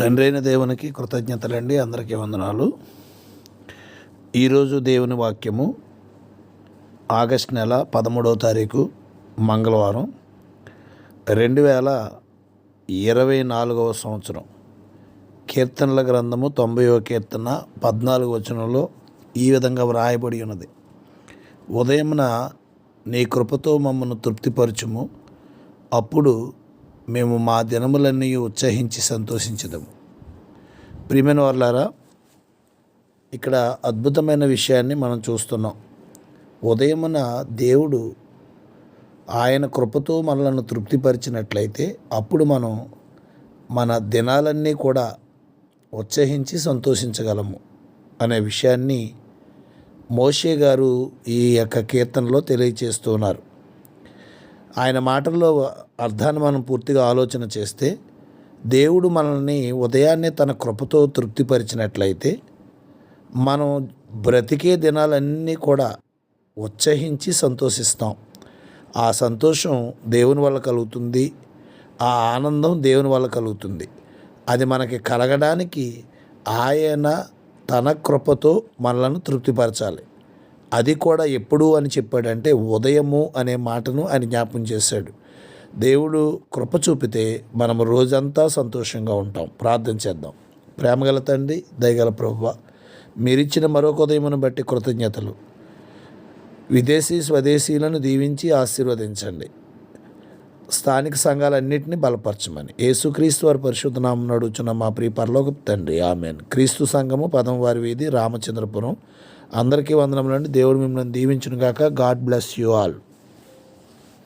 తండ్రైన దేవునికి కృతజ్ఞతలండి. అందరికీ వందనాలు. ఈరోజు దేవుని వాక్యము ఆగస్ట్ నెల పదమూడవ తారీఖు మంగళవారం రెండు వేల ఇరవై నాలుగవ సంవత్సరం. కీర్తనల గ్రంథము తొంభైవ కీర్తన పద్నాలుగు వచనంలో ఈ విధంగా వ్రాయబడి ఉన్నది. ఉదయమున నీ కృపతో మమ్మను తృప్తిపరచుము. అప్పుడు మేము మా దినములన్నీ ఉత్సహించి సంతోషించదము. ప్రియమైన వాళ్ళారా ఇక్కడ అద్భుతమైన విషయాన్ని మనం చూస్తున్నాం. ఉదయమున దేవుడు ఆయన కృపతో మనలను తృప్తిపరిచినట్లయితే అప్పుడు మనం మన దినాలన్నీ కూడా ఉత్సహించి సంతోషించగలము అనే విషయాన్ని మోషే గారు ఈ యొక్క కీర్తనలో తెలియచేస్తున్నారు ఆయన మాటల్లో అర్థాన్ని మనం పూర్తిగా ఆలోచన చేస్తే దేవుడు మనల్ని ఉదయాన్నే తన కృపతో తృప్తిపరిచినట్లయితే మనం బ్రతికే దినాలన్నీ కూడా ఉత్సహించి సంతోషిస్తాం. ఆ సంతోషం దేవుని వల్ల కలుగుతుంది. ఆ ఆనందం దేవుని వల్ల కలుగుతుంది. అది మనకి కలగడానికి ఆయన తన కృపతో మనలను తృప్తిపరచాలి. అది కూడా ఎప్పుడు అని చెప్పాడంటే ఉదయము అనే మాటను ఆయన జ్ఞాపం చేశాడు. దేవుడు కృప చూపితే మనం రోజంతా సంతోషంగా ఉంటాం. ప్రార్థన చేద్దాం. ప్రేమగల తండ్రి దయగల ప్రభువ మీరిచ్చిన మరొక ఉదయమును బట్టి కృతజ్ఞతలు. విదేశీ స్వదేశీలను దీవించి ఆశీర్వదించండి. స్థానిక సంఘాలన్నింటినీ బలపరచమని. యేసుక్రీస్తు వారి పరిశుద్ధనామం నడుచున్న మా ప్రియ పరలోక తండ్రి. ఆమెన్. క్రీస్తు సంఘము పదం వారి వీధి రామచంద్రపురం అందరికీ వందనములండి. దేవుడు మిమ్మల్ని దీవించును గాక గాడ్ బ్లెస్ యూ ఆల్.